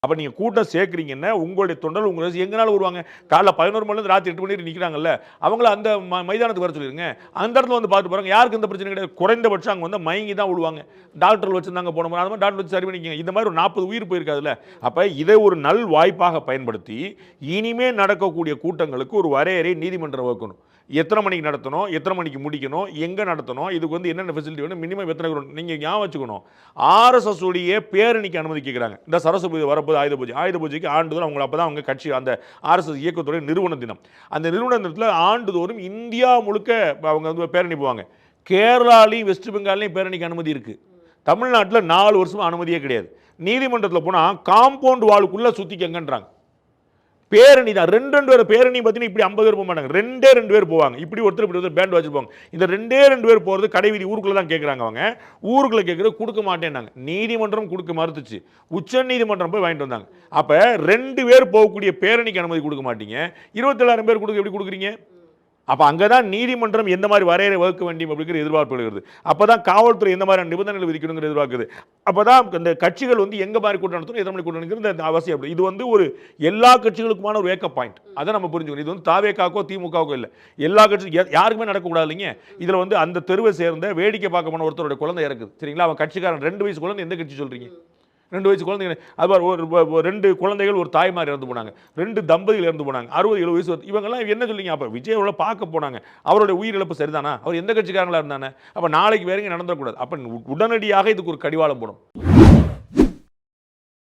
அப்போ நீங்கள் கூட்டம் சேர்க்குறீங்கன்னா உங்களுடைய தொண்டர்கள் உங்களை எங்கனாலும் வருவாங்க. காலைல பதினோரு மணிலேருந்து ராத்திரி எட்டு மணி நிற்கிறாங்கல்ல அவங்கள அந்த ம- மைதானத்துக்கு வர சொல்லிடுங்க அந்த இடத்துல வந்து பார்த்து போகிறாங்க யாருக்கு இந்த பிரச்சனை கிடையாது. குறைந்தபட்சம் அங்கே வந்து மயங்கி தான் விழுவாங்க. டாக்டர் வச்சுருந்தாங்க போன மாதிரி அந்த மாதிரி டாக்டர் வச்சு சரி பண்ணிக்கங்க. இந்த மாதிரி ஒரு நாற்பது உயிர் போயிருக்காதுல்ல. அப்போ இதை ஒரு நல் வாய்ப்பாக பயன்படுத்தி இனிமே நடக்கக்கூடிய கூட்டங்களுக்கு ஒரு வரையறை நீதிமன்றம் வைக்கணும் எத்தனை மணிக்கு நடத்தணும் எத்தனை மணிக்கு முடிக்கணும் எங்கே நடத்தணும் இதுக்கு வந்து என்னென்ன ஃபெசிலிட்டி வேணும் மினிமம் எத்தனை பேர் நீங்கள் ஞாபகம் வச்சுக்கணும். ஆர்எஸ்எஸ் உடைய பேரணிக்கு அனுமதி கேட்குறாங்க இந்த சரஸ்வதி பூஜை வரப்போது ஆயுத பூஜை. ஆயுத பூஜைக்கு ஆண்டுதோறும் அவங்க அப்போ தான் அவங்க கட்சி அந்த ஆர்எஸ்எஸ் இயக்கத்துடைய நிறுவன தினம். அந்த நிறுவன தினத்தில் ஆண்டுதோறும் இந்தியா முழுக்க அவங்க வந்து பேரணி போவாங்க. கேரளாலையும் வெஸ்ட் பெங்கால்லையும் பேரணிக்கு அனுமதி இருக்குது தமிழ்நாட்டில் நாலு வருஷமா அனுமதியே கிடையாது. நீதிமன்றத்தில் போனால் காம்பவுண்ட் வாளுக்குள்ளே சுற்றிக்கங்கன்றாங்க பேரணி தான். ரெண்டு ரெண்டு பேர் பேரணி பார்த்தீங்கன்னா இப்படி ஐம்பது பேர் போக மாட்டாங்க. ரெண்டே ரெண்டு பேர் போவாங்க. இப்படி ஒருத்தர் இப்படி ஒருத்தர் பேண்ட் வச்சுருப்பாங்க இந்த ரெண்டே ரெண்டு பேர் போகிறது கடை ஊருக்குள்ளே ஊருக்குள்ள தான் கேட்குறாங்க அவங்க. ஊருக்குள்ளே கேட்குறது கொடுக்க மாட்டேன்னாங்க. நீதிமன்றம் கொடுக்க மறுத்துச்சு. உச்ச நீதிமன்றம் போய் வாங்கிட்டு வந்தாங்க. அப்போ ரெண்டு பேர் போகக்கூடிய பேரணிக்கு அனுமதி கொடுக்க மாட்டீங்க. இருபத்தேழாயிரம் பேர் கொடுக்க எப்படி கொடுக்குறீங்க? அப்போ அங்கே தான் நீதிமன்றம் எந்த மாதிரி வரையறை வகுக்க வேண்டும் அப்படிங்கிற எதிர்பார்ப்பு எழுகிறது அப்போ தான் காவல்துறை எந்த மாதிரி நிபந்தனைகள் விதிக்கணுங்கிற எதிர்பார்க்குது. அப்போ தான் இந்த கட்சிகள் வந்து எங்கே மாதிரி கூட்டம் நடத்தணும் எத்தனை கூட்டம் நடக்கிறது இந்த அவசியம் அப்படி. இது வந்து ஒரு எல்லா கட்சிகளுக்குமான ஒரு வேக்கப் பாயிண்ட் அதை நம்ம புரிஞ்சுக்கணும். இது வந்து தாவேக்காக்கோ திமுகவுக்கோ இல்லை. எல்லா கட்சி யாருக்குமே நடக்கக்கூடாது இல்லைங்க இதில் வந்து அந்த தெருவை சேர்ந்த வேடிக்கை பார்க்க போன ஒருத்தருடைய குழந்தை இறக்குது. சரிங்களா? அவன் கட்சிக்காரன். ரெண்டு வயசு குழந்தை எந்த கட்சி சொல்கிறீங்க ரெண்டு வயசு குழந்தைங்க அது ஒரு ரெண்டு குழந்தைகள் ஒரு தாய்மார் இறந்து போனாங்க. ரெண்டு தம்பதிகள் இறந்து போனாங்க. அறுபது எழுபது வயசு இவங்கெல்லாம் என்ன சொல்லிங்க அப்போ விஜயோட பார்க்க போனாங்க. அவருடைய உயிரிழப்பு சரிதானா? அவர் எந்த கட்சிக்காரங்களாக இருந்தானே? அப்போ நாளைக்கு வேறு இங்கே நடந்துடக்கூடாது. அப்போ உடனடியாக இதுக்கு ஒரு கடிவாளம் போடும்.